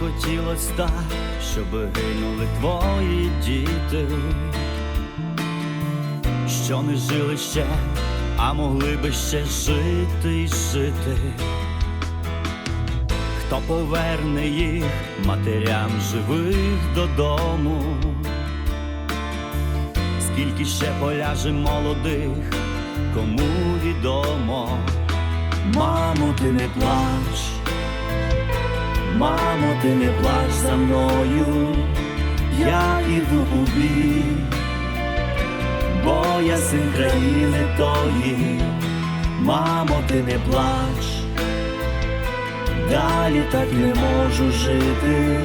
хотілось так, щоб гинули твої діти, що не жили ще, а могли би ще жити й жити. Хто поверне їх матерям живих додому? Скільки ще поляже молодих, кому відомо? Мамо, ти не плач, мамо, ти не плач за мною, я іду у бій, бо я син країни тої, мамо, ти не плач, далі так не можу жити,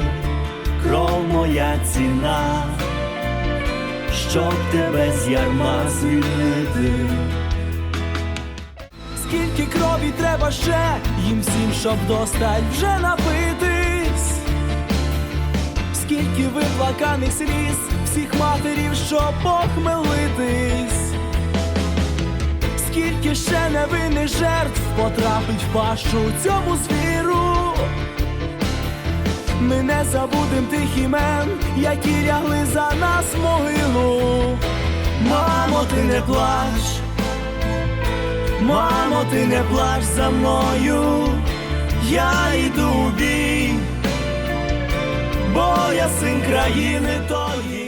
кров моя ціна, щоб тебе з ярма звільнити. Скільки крові треба ще їм всім, щоб достать вже напитись, скільки виплаканих сліз всіх матерів, щоб похмелитись, скільки ще невинних жертв потрапить в пащу цьому звіру. Ми не забудем тих імен, які лягли за нас в могилу. Мамо, ти не плач. Мамо, ти не плач за мною, я йду у бій, бо я син країни тої.